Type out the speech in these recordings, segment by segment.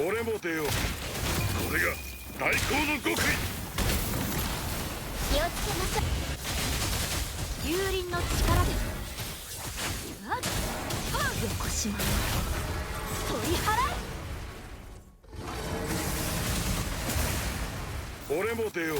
俺も出よう。これが大行の極意。気をつけましょう幽輪の力で。あっ。横島よ取り払え俺も出よう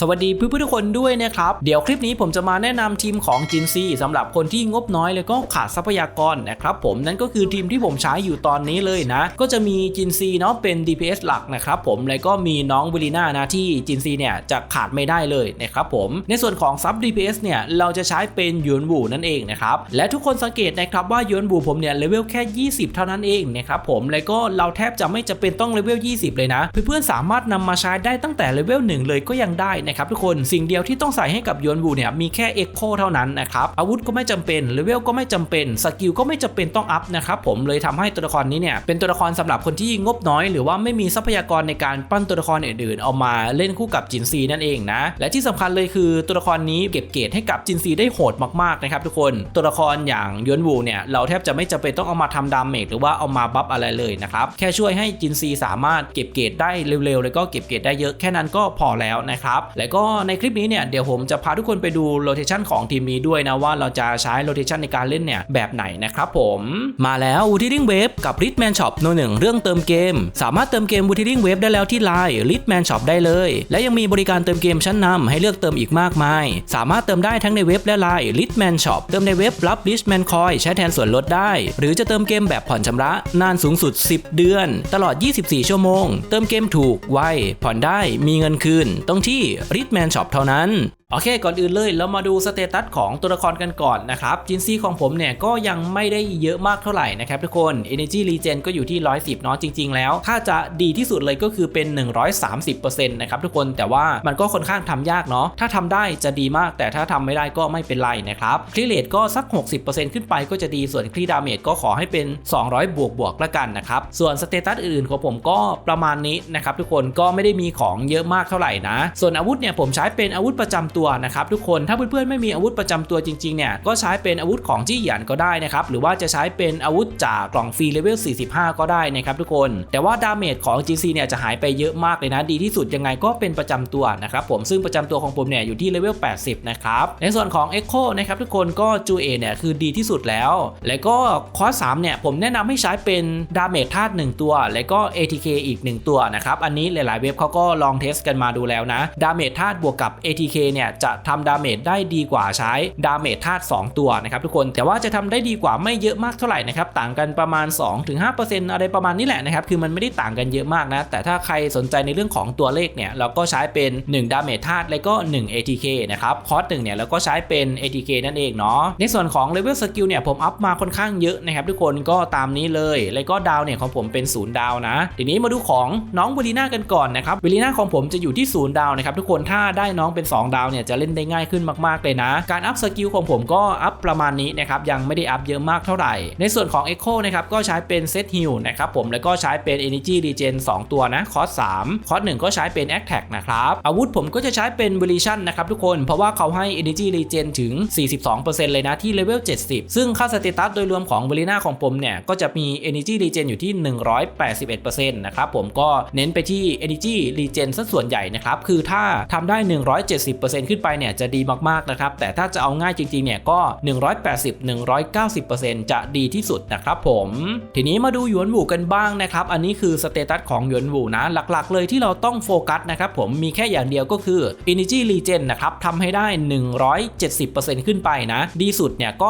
สวัสดีเพื่อนๆทุกคนด้วยนะครับ เดี๋ยวคลิปนี้ผมจะมาแนะนำทีมของจินซีสำหรับคนที่งบน้อยแล้วก็ขาดทรัพยากรนะครับผมนั่นก็คือทีมที่ผมใช้อยู่ตอนนี้เลยนะ ก็จะมีจินซีเนาะเป็น DPS หลักนะครับผมแล้วก็มีน้องวิลีน่านะที่จินซีเนี่ยจะขาดไม่ได้เลยนะครับผมในส่วนของซับ DPS เนี่ยเราจะใช้เป็นยวนบูนั่นเองนะครับและทุกคนสังเกตนะครับว่ายวนบูผมเนี่ยเลเวลแค่ 20 เท่านั้นเองนะครับผมแล้วก็เราแทบจะไม่จะเป็นต้องเลเวล 20 เลยนะ เพื่อนๆสามารถนำมาใช้ได้ตั้งแต่เลเวล1เลยก็ยังได้นะครับทุกคนสิ่งเดียวที่ต้องใส่ให้กับยวนบูเนี่ยมีแค่เอ็กโคเท่านั้นนะครับอาวุธก็ไม่จำเป็นเลเวลก็ไม่จำเป็นสกิลก็ไม่จำเป็นต้องอัพนะครับผมเลยทำให้ตัวละครนี้เนี่ยเป็นตัวละครสำหรับคนที่งบน้อย หรือว่าไม่มีทรัพยากรในการปั้นตัวละครอื่นๆเอามาเล่นคู่กับจินซีนั่นเองนะและที่สำคัญเลยคือตัวละครนี้เก็บเกรดให้กับจินซีได้โหดมากๆนะครับทุกคนตัวละครอย่างยวนบูเนี่ยเราแทบจะไม่จำเป็นต้องเอามาทำดาเมจหรือว่าเอามาบัฟอะไรเลยนะครับแค่ช่วยให้จินซีสามารถเก็บเกรดได้เร็วๆ แล้วก็เก็บเกรดได้เยอะแค่นั้นก็พอแล้วนะครับแล้วก็ในคลิปนี้เนี่ยเดี๋ยวผมจะพาทุกคนไปดูโรเทชันของทีมนี้ด้วยนะว่าเราจะใช้โรเทชันในการเล่นเนี่ยแบบไหนนะครับผมมาแล้ววูทิ i ิงเวฟกับ r i t m a n Shop โนหนึ่งเรื่องเติมเกม สามารถเติมเกมวูทิ i ิงเวฟได้แล้วที่ไลน์ r i t m a n Shop ได้เลย และยังมีบริการเติมเกมชั้นนำให้เลือกเติมอีกมากมาย สามารถเติมได้ทั้งในเว็บและไลน์ r i t m a n Shop เติมในเว็บรับ r i c h m a n Coin ใช้แทนส่วนลดได้ หรือจะเติมเกมแบบผ่อนชำระ นานสูงสุด 10 เดือน ตลอด 24 ชั่วโมง เติมเกมถูกไวผ่อนได้มีเงินคืน ต้องที่ r i t m a n Shop เท่านั้น โอเค ก่อนอื่นเลยเรามาดูสเตตัสของตัวละครกันก่อนนะครับจินซี่ของผมเนี่ยก็ยังไม่ได้เยอะมากเท่าไหร่นะครับทุกคน Energy Regen ก็อยู่ที่ 110เนาะจริง ๆ แล้ว ถ้าจะดีที่สุดเลยก็คือเป็น 130%นะครับทุกคนแต่ว่ามันก็ค่อนข้างทำยากเนาะถ้าทำได้จะดีมาก แต่ถ้าทำไม่ได้ก็ไม่เป็นไรนะครับคลีเลตก็สัก 60%ขึ้นไปก็จะดีส่วนคลีดาเมจก็ขอให้เป็น 200 บวกบวกละกันนะครับส่วนสเตตัสอื่นๆของผมก็ประมาณนี้นะครับทุกคนก็ไม่ได้มีของเยอะมากเท่าไหร่นะส่วนอาวุธเนี่ยผมใช้เป็นอาวุธประจำตัวนะครับทุกคนถ้าเพื่อนๆไม่มีอาวุธประจำตัวจริงๆเนี่ยก็ใช้เป็นอาวุธของจี้หยันก็ได้นะครับหรือว่าจะใช้เป็นอาวุธจากกล่องฟรีเลเวล 45 ก็ได้นะครับทุกคน แต่ว่าดาเมจของ GC เนี่ยจะหายไปเยอะมากเลยนะดีที่สุดยังไงก็เป็นประจำตัวนะครับผมซึ่งประจำตัวของผมเนี่ยอยู่ที่เลเวล 80 นะครับในส่วนของ Echo นะครับทุกคนก็จูเอเนี่ยคือดีที่สุดแล้ว แล้วก็คอร์ส3เนี่ยผมแนะนำให้ใช้เป็นดาเมจธาตุ1ตัว แล้วก็ ATK อีก 1 ตัวนะครับอันนี้หลายๆเว็บเขาก็ลองเทสกันมาดูแล้วนะดาเมจธาตุบวกกับ ATK เนี่ยจะทำดาเมจได้ดีกว่าใช้ดาเมจธาตุ2ตัวนะครับทุกคนแต่ว่าจะทำได้ดีกว่าไม่เยอะมากเท่าไหร่นะครับต่างกันประมาณ 2-5%อะไรประมาณนี้แหละนะครับคือมันไม่ได้ต่างกันเยอะมากนะแต่ถ้าใครสนใจในเรื่องของตัวเลขเนี่ยเราก็ใช้เป็น 1 ดาเมจธาตุแล้วก็ 1 ATK นะครับคอร์สหนึ่งเนี่ยเราก็ใช้เป็น ATK นั่นเองเนาะในส่วนของเลเวลสกิลเนี่ยผมอัพมาค่อนข้างเยอะนะครับทุกคนก็ตามนี้เลย แล้วก็ดาวเนี่ยของผมเป็นศูนย์ดาวนะทีนี้มาดูของน้องเวลีน่ากันก่อนนะครับเวลีน่าของผมจะอยู่ที่ศูนย์ดาวนะครับทุกคนถ้าได้น้องเป็น 2 ดาวเนี่ยจะเล่นได้ง่ายขึ้นมากๆเลยนะ การอัพสกิลของผมก็อัพประมาณนี้นะครับยังไม่ได้อัพเยอะมากเท่าไหร่ ในส่วนของ Echo นะครับก็ใช้เป็นเซตฮิลนะครับผมแล้วก็ใช้เป็น Energy Regen 2 ตัวนะคอร์ส3คอร์ส1ก็ใช้เป็น a t t a c นะครับอาวุธผมก็จะใช้เป็น v e l i t i o n นะครับทุกคนเพราะว่าเขาให้ Energy Regen ถึง 42%เลยนะที่เลเวล70 ซึ่งค่าสเตตัสโดยรวมของ v e l i n a ของผมเนี่ยก็จะมี Energy Regen อยู่ที่ 181%นะครับผมก็เน้นไปที่ Energy Regen ซะส่วนใหญ่นะครับคือถ้าทำได้ 170%ขึ้นไปเนี่ยจะดีมากๆนะครับ แต่ถ้าจะเอาง่ายจริงๆเนี่ยก็ 180-190%จะดีที่สุดนะครับผม ทีนี้มาดูหยวนหวูกันบ้างนะครับ อันนี้คือสเตตัสของหยวนหวูนะ หลักๆ เลยที่เราต้องโฟกัสนะครับผมมีแค่อย่างเดียวก็คือ Energy Regen นะครับทำให้ได้ 170%ขึ้นไปนะ ดีสุดเนี่ยก็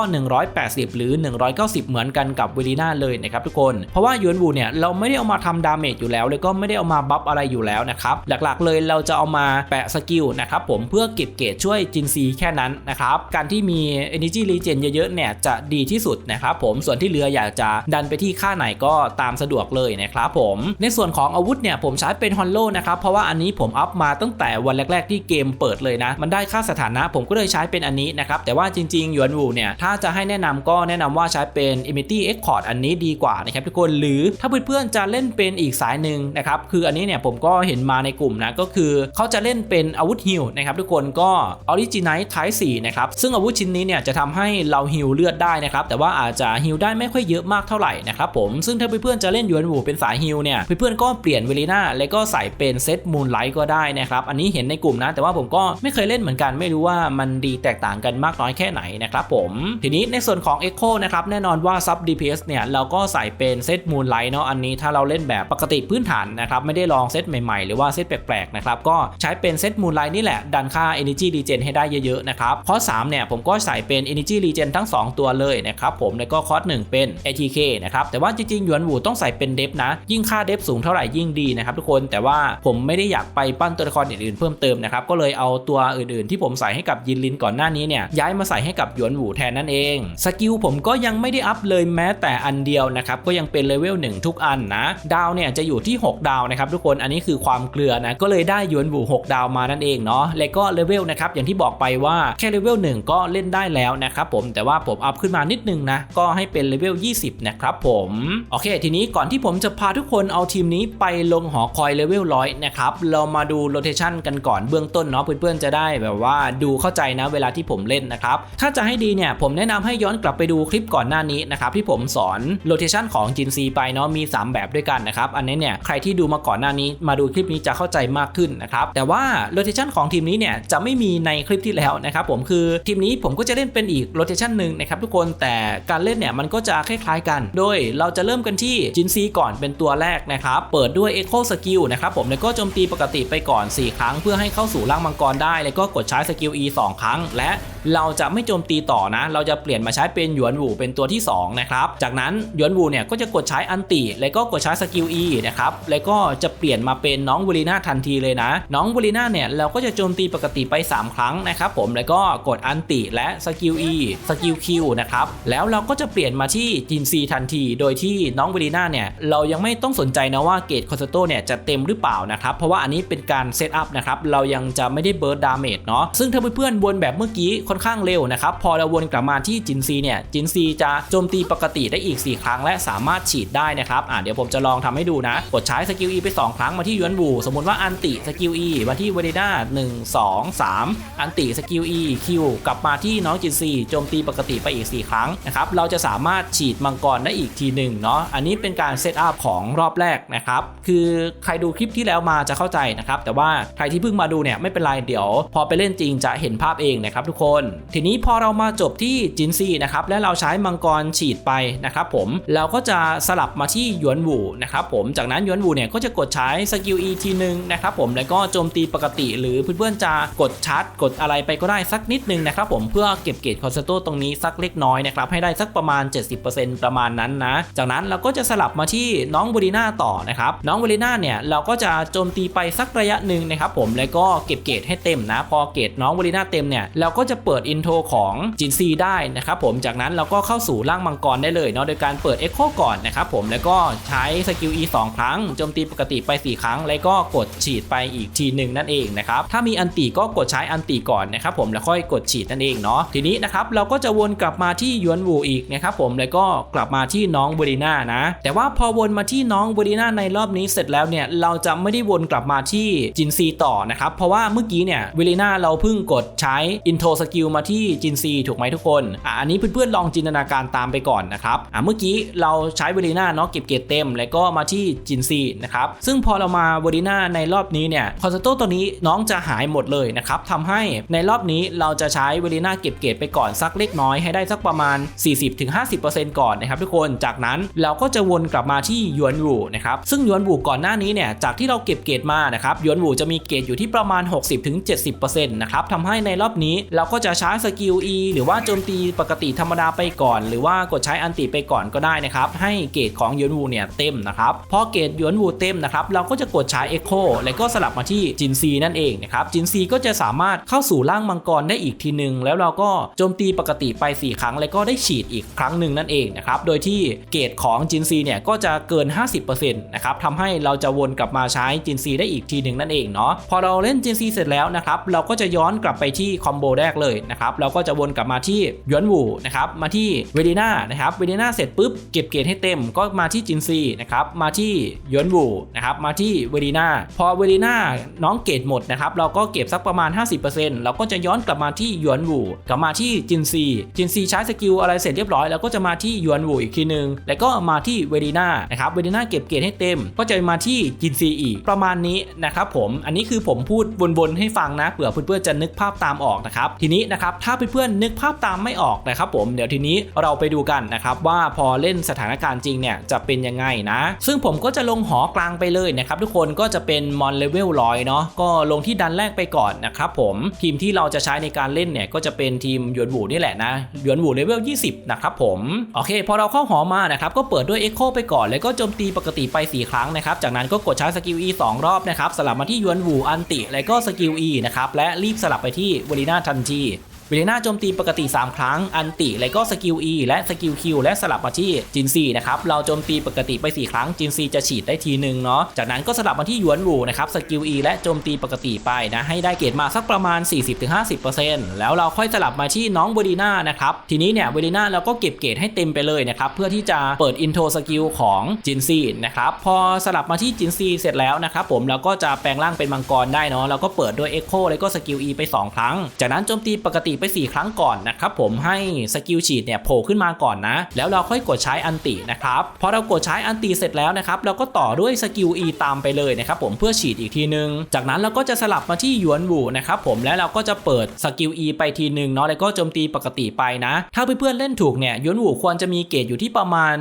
180 หรือ 190 เหมือนกันกับเวลีน่าเลยนะครับทุกคน เพราะว่าหยวนหวูเนี่ยเราไม่ได้เอามาทำดาเมจอยู่แล้วเลยก็ไม่ได้เอามาบัฟอะไรอยู่แล้วนะครับหลักๆเลยเราจะเอามาแปะสกิลนะครับผมเพื่อเก็บเกรดช่วยจินซีแค่นั้นนะครับ การที่มี Energy Regen เยอะๆเนี่ยจะดีที่สุดนะครับผมส่วนที่เหลืออยากจะดันไปที่ค่าไหนก็ตามสะดวกเลยนะครับผมในส่วนของอาวุธเนี่ยผมใช้เป็นฮอนโลนะครับเพราะว่าอันนี้ผมอัพมาตั้งแต่วันแรก ๆ ที่เกมเปิดเลยนะ มันได้ค่าสถานะผมก็เลยใช้เป็นอันนี้นะครับแต่ว่าจริงๆยวนวูเนี่ยถ้าจะให้แนะนำก็แนะนำว่าใช้เป็น i m i t y Escort อันนี้ดีกว่านะครับทุกคนหรือถ้าเพื่อนๆจะเล่นเป็นอีกสายหนึ่งนะครับคืออันนี้เนี่ยผมก็เห็นมาในกลุ่มนะก็คือเขาจะเล่นเป็นอาวุธฮิลนะครับทุกคนก็ออริจิน t ล Type 4นะครับซึ่งอาวุธชิ้นนี้เนี่ยจะทำให้เราฮิลเลือดได้นะครับแต่ว่าอาจจะฮิลได้ไม่ค่อยเยอะมากเท่าไหร่นะครับผมซึ่งถ้าเพื่อนๆจะเล่นหยวนหวูเป็นสายฮิลเนี่ยเพื่อนๆก็เปลี่ยนเวลีน่าแล้วก็ใส่เป็นเซตมูนไลท์ก็ได้นะครับอันนี้เห็นในกลุ่มนะแต่ว่าผมก็ไม่เคยเล่นเหมือนกันไม่รู้ว่ามันดีแตกต่างกันมากน้อยแค่ไหนนะครับผมทีนี้ในส่วนของ Echo นะครับแน่นอนว่าซับ DPS เนี่ยเราก็ใส่เป็นเซตมูนไลท์เนาะอันนี้ถ้าเราเล่นแบบปกติพื้นฐานนะครับไม่ได้ลองเซตใหม่ๆ หรือว่าเซตแปลกๆนะครับก็ใช้เป็นเซตมูนไลท์นี่แหละดันค่า Energy Regen ให้ได้เยอะๆนะครับข้อ3เนี่ยผมก็ใส่เป็น Energy Regen ทั้ง 2 ตัวเลยนะครับผมแล้วก็คอร์ส1เป็น ATK นะครับแต่ว่าจริงๆหยวนหวูต้องใส่เป็นเดฟนะ ยิ่งค่าเดฟสูงเท่าไหร่ยิ่งดีนะครับทุกคนแต่ว่าผมไม่ได้อยากไปปั้นตัวละครอื่นๆเพิ่มเติมนะครับก็เลยเอาตัวอื่นๆ ที่ผมใส่ให้กับยินลินก่อนหน้านี้เนี่ยย้ายมาใส่ให้กับหยวนหวูแทนนั่นเองสกิลผมก็ยังไม่ได้อัพเลยแม้แต่อันเดียวนะครับก็ยังเป็นเลเวล1ทุกอันนะ ดาวเนี่ยจะอยู่ที่ 6 ดาวนะครับทุกคนอันนี้คือความเกลือนะก็เลยได้หยวนหวู6 ดาวมานั่นเองเนาะแล้วก็เลเวลนะครับอย่างที่บอกไปว่าแค่เลเวล1ก็เล่นได้แล้วนะครับผมแต่ว่าผมอัพขึ้นมานิดนึงนะก็ให้เป็นเลเวล20 นะครับผมโอเค ทีนี้ก่อนที่ผมจะพาทุกคนเอาทีมนี้ไปลงหอคอยเลเวลร้อยนะครับเรามาดูโรเทชันกันก่อนเบื้องต้นเนาะเพื่อนๆจะได้แบบว่าดูเข้าใจนะเวลาที่ผมเล่นนะครับถ้าจะให้ดีเนี่ยผมแนะนำให้ย้อนกลับไปดูคลิปก่อนหน้านี้นะครับที่ผมสอนโรเทชันของจินซีไปเนาะมี 3 แบบด้วยกันนะครับอันนี้เนี่ยใครที่ดูมาก่อนหน้านี้มาดูคลิปนี้จะเข้าใจมากขึ้นนะครับแต่ว่าโรเทชันของทีมนี้เนี่ยจะไม่มีในคลิปที่แล้วนะครับผมคือทีมนี้ผมก็จะเล่นเป็นอีกโรเทชันหนึ่งนะครับทุกคนแต่การเล่นเนี่ยมันก็จะคล้ายๆกัน โดยเราจะเริ่มกันที่จินซีก่อนเป็นตัวแรกนะครับเปิดด้วย Echo Skill นะครับผมแล้วก็โจมตีปกติไปก่อน 4 ครั้ง เพื่อให้เข้าสู่ร่างมังกรได้ แล้วก็กดใช้สกิล E 2 ครั้ง และเราจะไม่โจมตีต่อนะ เราจะเปลี่ยนมาใช้เป็นหยวนวูเป็นตัวที่2นะครับ จากนั้นหยวนวูเนี่ยก็จะกดใช้อันติ แล้วก็กดใช้สกิล E นะครับ แล้วก็จะเปลี่ยนมาเป็นน้องวลีน่าทันทีเลยนะ น้องวลีน่าเนี่ยเราก็จะโจมตีปกติไป 3 ครั้งนะครับผม แล้วก็กดอันติและสกิล E สกิล Q นะครับ แล้วเราก็จะเปลี่ยนมาที่จินซีทันที โดยที่น้องวลีน่าเนี่ยเรายังไม่ต้องสนใจนะว่าเกรดคอนเซโตเนี่ยจะเต็มหรือเปล่านะครับ เพราะว่าอันนี้เป็นการเซตอัพนะครับ เรายังจะไม่ได้เบิร์ดดาเมจเนาะ ซึ่งถ้าเพื่อนๆวนแบบเมื่อกี้ค่อนข้างเร็วนะครับ พอเราวนกลับมาที่จินซีเนี่ยจินซีจะโจมตีปกติได้อีก 4 ครั้งและสามารถฉีดได้นะครับอ่าเดี๋ยวผมจะลองทำให้ดูนะ กดใช้สกิล E ไป2 ครั้งมาที่ยวนบูสมมติว่าอันติสกิล E มาที่เวเดด้า1 2 3อันติสกิล E คิวกลับมาที่น้องจินซีโจมตีปกติไปอีก 4 ครั้งนะครับเราจะสามารถฉีดมังกรได้อีกทีหนึ่งเนาะอันนี้เป็นการเซตอัพของรอบแรกนะครับคือใครดูคลิปที่แล้วมาจะเข้าใจนะครับแต่ว่าใครที่เพิ่งมาดูเนี่ยไม่เป็นไรเดี๋ยว พอไปเล่นจริงจะเห็นภาพเองนะครับทุกคนทีนี้พอเรามาจบที่จินซีนะครับและเราใช้มังกรฉีดไปนะครับผมเราก็จะสลับมาที่ยวนวูนะครับผมจากนั้นยวนวูเนี่ยก็จะกดใช้สกิล E ทีหนึ่งนะครับผมแล้วก็โจมตีปกติ หรือเพื่อนๆจะกดชาร์จกดอะไรไปก็ได้สักนิดนึงนะครับผมเพื่อเก็บเกรดคอนเซโตตรงนี้สักเล็กน้อยนะครับให้ได้สักประมาณ 70%ประมาณนั้นนะจากนั้นเราก็จะสลับมาที่น้องบูริน่าต่อนะครับน้องบูริน่าเนี่ยเราก็จะโจมตีไปสักระยะหนึ่งนะครับผมแล้วก็เก็บเกรดให้เต็มนะ พอเกรดน้องบูริน่าเต็มเนี่ยเราก็จะเปิดอินโทรของจินซีได้นะครับผมจากนั้นเราก็เข้าสู่ร่างมังกรได้เลยเนาะโดยการเปิดเอ็กโคก่อนนะครับผมแล้วก็ใช้สกิล E 2 ครั้งโจมตีปกติไป 4 ครั้ง แล้วก็กดฉีดไปอีกทีหนึ่งนั่นเองนะครับถ้ามีอันติก็กดใช้อันติก่อนนะครับผมแล้วค่อยกดฉีดนั่นเองเนาะทีนี้นะครับเราก็จะวนกลับมาที่ยวนวูอีกนะครับผมแล้วก็กลับมาที่น้องบูริน่านะแต่ว่าพอวนมาที่น้องบูริน่าในรอบนี้เสร็จแล้วเนี่ยเราจะไม่ได้วนกลับมาที่จินซีต่อนะครับเพราะว่าเมื่อกี้เนี่ยเวลิน่าเราเพิ่งกดใช้อินโทรสกิลมาที่จินซีถูกไหมทุกคนอะอันนี้เพื่อนๆลองจินตนาการตามไปก่อนนะครับอะเมื่อกี้เราใช้เวลิน่าเนาะเก็บเกรดเต็ม แล้วก็มาที่จินซีนะครับซึ่งพอเรามาเวลิน่าในรอบนี้เนี่ยคอนเซโตตัวนี้น้องจะหายหมดเลยนะครับทำให้ในรอบนี้เราจะใช้เวลิน่าเก็บเกรดไปก่อนสักเล็กน้อยให้ได้สักประมาณ 40-50%ก่อนนะครับทุกคนจากนั้นเราก็จะวนกลับมาที่ยวนวูนะครับซึ่งยวนวูก่อนหน้านี้เนี่ยจากที่เราเก็บเกรดมานะครับยวนวูจะมีเกรดอยู่ที่ประมาณ 60-70%นะครับทำให้ในรอบนี้เราก็จะใช้สกิล E หรือว่าโจมตีปกติธรรมดาไปก่อน หรือว่ากดใช้อันติไปก่อนก็ได้นะครับให้เกรดของยวนวูเนี่ยเต็มนะครับพอเกรดยวนวูเต็มนะครับเราก็จะกดใช้ Echo แล้วก็สลับมาที่จินซีนั่นเองนะครับจินซีก็จะสามารถเข้าสู่ร่างมังกรได้อีกทีหนึ่งแล้วเราก็โจมตีปกติไป 4 ครั้ง แล้วก็ได้ฉีดอีกครั้งหนึ่งนั่นเองนะครับโดยที่เกรดของจินซีเนี่ยก็จะเกิน 50%นะครับทำให้เราจะวนกลับมาใช้จินซีได้อีกทีหนึ่งนั่นเองเนาะพอเราเล่นจินซีเสร็จแล้วนะครับเราก็จะย้อนกลับไปที่คอมโบแรกเลยนะครับเราก็จะวนกลับมาที่ยวนวูนะครับมาที่เวดีนานะครับเวดีนาเสร็จปุ๊บเก็บเกรดให้เต็มก็มาที่จินซีนะครับมาที่ยวนวูนะครับมาที่เวดีนาพอเวดีนาน้องเกรดหมดนะครับเราก็เก็บสักประมาณ 50%เราก็จะย้อนกลับมาที่ยวนวูกลับมาที่จินซีจินซีใช้สกิลอะไรเสร็จเรียบร้อยแล้วก็จะมาที่ยวนวูอีกทีนึง แล้วก็มาที่เวดีนานะครับเวดีนาเก็บเกรดให้เต็ม ก็จะมาที่จินซีอีกประมาณนี้นะครับผมอันนี้คือผมพูดวนๆให้ฟังนะเผื่อเพื่อนๆจะนึกภาพตามออกนะครับทีนี้นะครับถ้าเพื่อนๆนึกภาพตามไม่ออกนะครับผมเดี๋ยวทีนี้เราไปดูกันนะครับว่าพอเล่นสถานการณ์จริงเนี่ยจะเป็นยังไงนะ ซึ่งผมก็จะลงหอกลางไปเลยนะครับทุกคนก็จะเป็นมอนเลเวลร้อยเนาะก็ลงที่ดันแรกไปก่อนนะครับผมทีมที่เราจะใช้ในการเล่นเนี่ยก็จะเป็นทีมหยวนบูนี่แหละนะหยวนบูเลเวล20 นะครับผมโอเค พอเราเข้าหอมานะครับก็เปิดด้วยเอ็กโคไปก่อน แล้วก็โจมตีปกติไป 4 ครั้งนะครับจากนั้นก็กดใช้สกิล E 2 รอบนะครับสลับมาที่ยวนบูอันติ แล้วก็สกิล E นะครับและรีบสลับไปที่วอลีนาทันที เวเลน่าโจมตีปกติ 3 ครั้ง อันติ และก็สกิล E และสกิล Q และสลับมาที่จินซีนะครับ เราโจมตีปกติไป 4 ครั้ง จินซีจะฉีดได้ทีหนึ่งเนาะ จากนั้นก็สลับมาที่หยวนหวูนะครับสกิล E และโจมตีปกติไปนะ ให้ได้เกรดมาสักประมาณ 40-50%แล้วเราค่อยสลับมาที่น้องเวลีน่านะครับ ทีนี้เนี่ยเวลน่าเราก็เก็บเกรดให้เต็มไปเลยนะครับ เพื่อที่จะเปิดอินโทรสกิลของจินซีนะครับ พอสลับมาที่จินซีเสร็จแล้วนะครับผมเราก็จะแปลงร่างเป็นมังกรได้เนาะเราก็เปิดด้วยเอ็กโคแล้วก็สกิล E ไป 2 ครั้ง จากนั้นโจมตีปกติไป 4 ครั้งก่อนนะครับผมให้สกิลฉีดเนี่ยโผล่ขึ้นมาก่อนนะ แล้วเราค่อยกดใช้อันตินะครับพอเรากดใช้อันติเสร็จแล้วนะครับเราก็ต่อด้วยสกิล E ตามไปเลยนะครับผมเพื่อฉีดอีกทีนึง จากนั้นเราก็จะสลับมาที่ยวนบูนะครับผมแล้วเราก็จะเปิดสกิล E ไปทีนึงเนาะแล้วก็โจมตีปกติไปนะ ถ้าเพื่อนๆเล่นถูกเนี่ยยวนบูควรจะมีเกรดอยู่ที่ประมาณ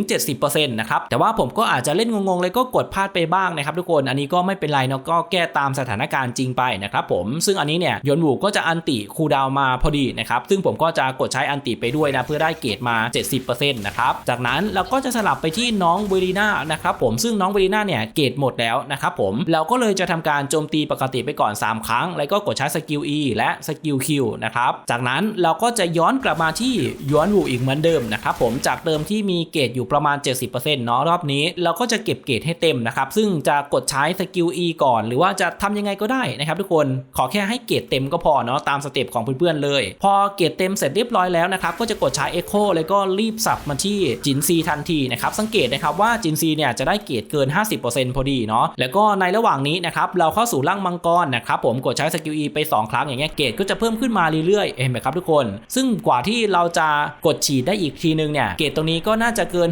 60-70%นะครับแต่ว่าผมก็อาจจะเล่นงงๆเลยก็กดพลาดไปบ้างนะครับทุกคนอันนี้ก็ไม่เป็นไรเนาะก็แก้ตามสถานการณ์จริงไปนะครับผมซึ่งอันนี้เนี่ยยวนบูก็จะอันติคูดาวน์มาพอดีนะครับ ซึ่งผมก็จะกดใช้อันติไปด้วยนะเพื่อได้เกรดมา 70%นะครับ จากนั้นเราก็จะสลับไปที่น้องเวลีนานะครับผมซึ่งน้องเวลีนาเนี่ยเกรดหมดแล้วนะครับผมเราก็เลยจะทำการโจมตีปกติไปก่อน 3 ครั้ง แล้วก็กดใช้สกิล E และสกิล Q นะครับจากนั้นเราก็จะย้อนกลับมาที่ย้อนวูอีกเหมือนเดิมนะครับผมจากเดิมที่มีเกรดอยู่ประมาณ 70%เนาะรอบนี้เราก็จะเก็บเกรดให้เต็มนะครับซึ่งจะกดใช้สกิล E ก่อน หรือว่าจะทำยังไงก็ได้นะครับทุกคนขอแค่ให้เกรดเต็มก็พอเนาะตามสเต็ปของเพื่อนๆเลย พอเกรดเต็มเสร็จเรียบร้อยแล้วนะครับก็จะกดใช้ Echo แล้วก็รีบสับมาที่จินซีทันทีนะครับสังเกตนะครับว่าจินซีเนี่ยจะได้เกรดเกิน 50%พอดีเนาะแล้วก็ในระหว่างนี้นะครับเราเข้าสู่ร่างมังกรนะครับผมกดใช้สกิล E ไป 2 ครั้งอย่างเงี้ยเกรดก็จะเพิ่มขึ้นมาเรื่อยๆเห็นไหมครับทุกคน ซึ่งกว่าที่เราจะกดฉีดได้อีกทีนึงเนี่ยเกรดตรงนี้ก็น่าจะเกิน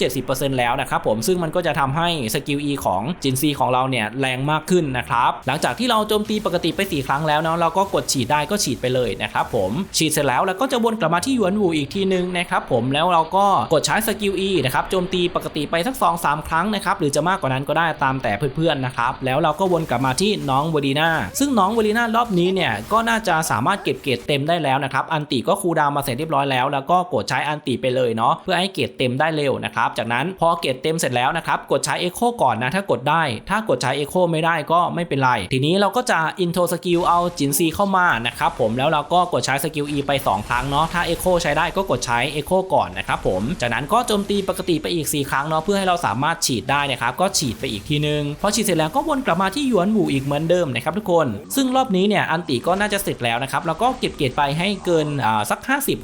60-70%แล้วนะครับผมซึ่งมันก็จะทำให้สกิล E ของจินซีของเราเนี่ยแรงมากขึ้นนะครับหลังจากที่เราโจมตีปกติไป 4 ครั้งแล้วเนาะเราก็กดฉีดได้ก็ฉีดไปเลยนะครับผมฉีดเสร็จแล้วเราก็จะวนกลับมาที่หยวนวูอีกทีนึงนะครับผมแล้วเราก็กดใช้สกิล E นะครับโจมตีปกติไปสัก 2-3 ครั้งนะครับหรือจะมากกว่านั้นก็ได้ตามแต่เพื่อนๆนะครับแล้วเราก็วนกลับมาที่น้องเวลีนาซึ่งน้องเวลีนารอบนี้เนี่ยก็น่าจะสามารถเก็บเกรดเต็มได้แล้วนะครับอันติก็คูดาวมาเสร็จเรียบร้อยแล้ว แล้วก็กดใช้อันติไปเลยเนาะเพื่อให้เกรดเต็มได้เร็วนะครับจากนั้นพอเกรดเต็มเสร็จแล้วนะครับกดใช้ Echo ก่อนนะถ้ากดได้ ถ้ากดใช้ Echo ไม่ได้ก็ไม่เป็นไร ทีนี้เราก็จะ Intro Skill เอาจินซีเข้ามานะครับผมแล้วล้วเราก็กดใช้สกิล E ไป 2 ครั้งเนาะถ้า Echo ใช้ได้ก็กดใช้ Echo ก่อนนะครับผมจากนั้นก็โจมตีปกติไปอีก 4 ครั้งเนาะเพื่อให้เราสามารถฉีดได้นะครับก็ฉีดไปอีกทีนึงพอฉีดเสร็จแล้วก็วนกลับมาที่หยวนหมู่อีกเหมือนเดิมนะครับทุกคน ซึ่งรอบนี้เนี่ยอันติก็น่าจะเสร็จแล้วนะครับแล้วก็เก็บเกรดไปให้เกินอ่าสัก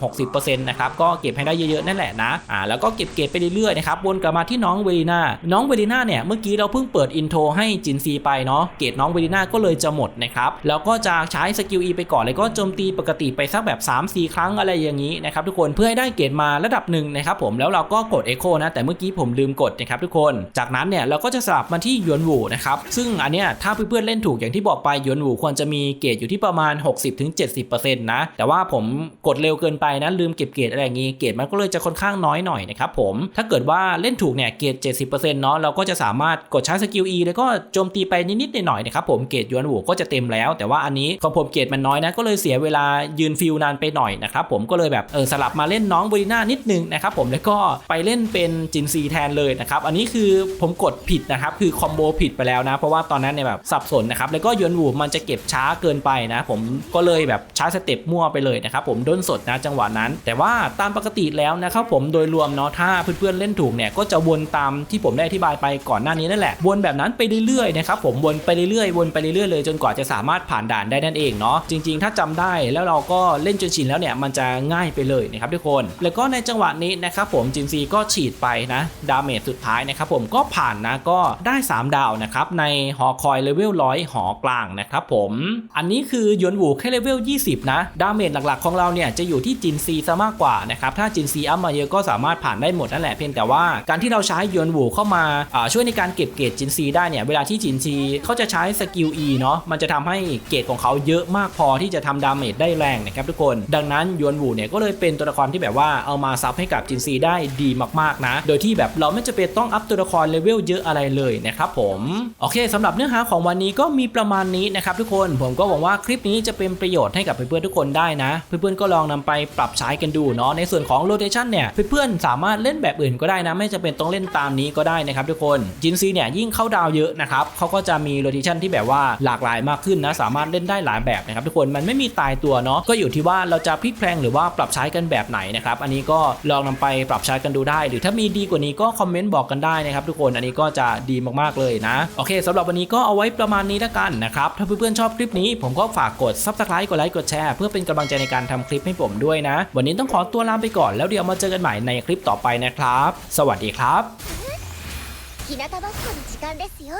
50-60%นะครับก็เก็บให้ได้เยอะๆนั่นแหละนะอ่าแล้วก็เก็บเกรดไปเรื่อยๆนะครับวนกลับมาที่น้องเวลีนาน้องเวลีนาเนี่ยเมื่อกี้เราเพิ่งเปิดอินโทรให้จินซีไปเนาะเกรดน้องเวลีนาก็เลยจะหมดนะครับแล้วก็จะใช้สกิล E ไปก่อนแล้วก็โจมตีปกติไปสักแบบ 3-4 ครั้งอะไรอย่างนี้นะครับทุกคนเพื่อให้ได้เกรดมาระดับหนึ่งนะครับผมแล้วเราก็กด Echo นะแต่เมื่อกี้ผมลืมกดนะครับทุกคนจากนั้นเนี่ยเราก็จะสลับมาที่ยวนวูนะครับซึ่งอันเนี้ยถ้าเพื่อนๆเล่นถูกอย่างที่บอกไปยวนวูควรจะมีเกรดอยู่ที่ประมาณ 60-70%นะแต่ว่าผมกดเร็วเกินไปนะลืมเก็บเกรดอะไรอย่างนี้เกรดมันก็เลยจะค่อนข้างน้อยหน่อยนะครับผมถ้าเกิดว่าเล่นถูกเนี่ยเกรด70%เนาะเราก็จะสามารถกดใช้สกิล E แล้วก็โจมตีไปนิดๆหน่อยๆนะครับผมเกรดยวนวูก็จะเต็มแล้ว แต่ว่าอันนี้ของผมเกรดมันน้อยนะก็เลยเสียเวลายืนฟิลนานไปหน่อยนะครับผมก็เลยแบบเออสลับมาเล่นน้องบริน่านิดนึงนะครับผมแล้วก็ไปเล่นเป็นจินซีแทนเลยนะครับอันนี้คือผมกดผิดนะครับคือคอมโบผิดไปแล้วนะเพราะว่าตอนนั้นเนี่ยแบบสับสนนะครับแล้วก็ยนหวูมันจะเก็บช้าเกินไปนะผมก็เลยแบบช้าสเต็ปมั่วไปเลยนะครับผมด้นสดนะจังหวะนั้น แต่ว่าตามปกติแล้วนะครับผมโดยรวมเนาะถ้าเพื่อนๆเล่นถูกเนี่ยก็จะวนตามที่ผมได้อธิบายไปก่อนหน้านี้นั่นแหละวนแบบนั้นไปเรื่อยๆนะครับผมวนไปเรื่อยๆวนไปเรื่อยๆเลยจนกว่าจะสามารถผ่านด่านได้นั่นเองเนาะจริงๆ ถ้าจำได้ช่แล้วเราก็เล่นจนชินแล้วเนี่ยมันจะง่ายไปเลยนะครับทุกคน แล้วก็ในจังหวะนี้นะครับผมจินซีก็ฉีดไปนะดาเมจสุดท้ายนะครับผมก็ผ่านนะก็ได้ 3 ดาวนะครับในหอคอยเลเวลร้อยหอกลางนะครับผม อันนี้คือยนหวูแค่เลเวล20 นะ ดาเมจหลักๆของเราเนี่ยจะอยู่ที่จินซีซะมากกว่านะครับถ้าจินซีอัพมาเยอะก็สามารถผ่านได้หมดนั่นแหละเพียงแต่ว่าการที่เราใช้ยนหวูเข้ามาช่วยในการเก็บเกรดจินซีได้เนี่ยเวลาที่จินซีเขาจะใช้สกิล E เนาะมันจะทำให้เกรดของเขาเยอะมากพอที่จะทำดาเมจได้แรงนะครับทุกคน ดังนั้นยวนวูเนี่ยก็เลยเป็นตัวละครที่แบบว่าเอามาซับให้กับจินซีได้ดีมากๆนะ โดยที่แบบเราไม่จะเป็นต้องอัพตัวละครเลเวลเยอะอะไรเลยนะครับผมโอเคสำหรับเนื้อหาของวันนี้ก็มีประมาณนี้นะครับทุกคนผมก็หวังว่าคลิปนี้จะเป็นประโยชน์ให้กับเพื่อนๆทุกคนได้นะ เพื่อนๆก็ลองนำไปปรับใช้กันดูเนาะในส่วนของโรเทชันเนี่ยเพื่อนๆสามารถเล่นแบบอื่นก็ได้นะ ไม่จะเป็นต้องเล่นตามนี้ก็ได้นะครับทุกคนจินซีเนี่ยยิ่งเข้าดาวเยอะนะครับเขาก็จะมีโรเทชันที่แบบว่าหลากหลายมากขึ้นนะสามารถเล่นได้หลายแบบนะครับทุกคนมันไม่มีตายตัวเนาะก็อยู่ที่ว่าเราจะพลิกแพลงหรือว่าปรับใช้กันแบบไหนนะครับอันนี้ก็ลองนำไปปรับใช้กันดูได้ หรือถ้ามีดีกว่านี้ก็คอมเมนต์บอกกันได้นะครับทุกคนอันนี้ก็จะดีมากๆเลยนะโอเค สำหรับวันนี้ก็เอาไว้ประมาณนี้ละกันนะครับถ้าเพื่อนๆชอบคลิปนี้ผมก็ฝากกดซับสไครต์กดไลค์กดแชร์เพื่อเป็นกำลังใจในการทำคลิปให้ผมด้วยนะ วันนี้ต้องขอตัวลาไปก่อนแล้วเดี๋ยวมาเจอกันใหม่ในคลิปต่อไปนะครับ สวัสดีครับ日向ぼっこの時間ですよ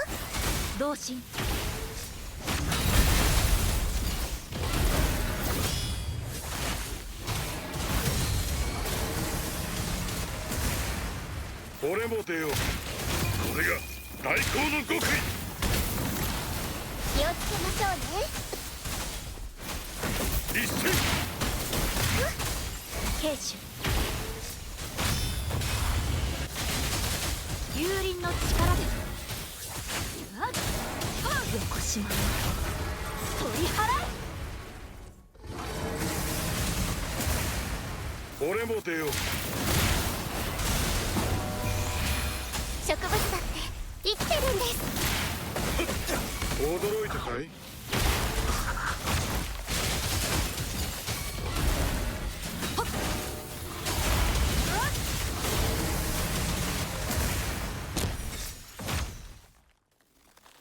同心俺も出よう。これが大行の極意。気をつけましょうね。一戦慶主幽輪の力で。あっよこしま取り払い俺も出よう植物だって生きてるんです。驚いたかい？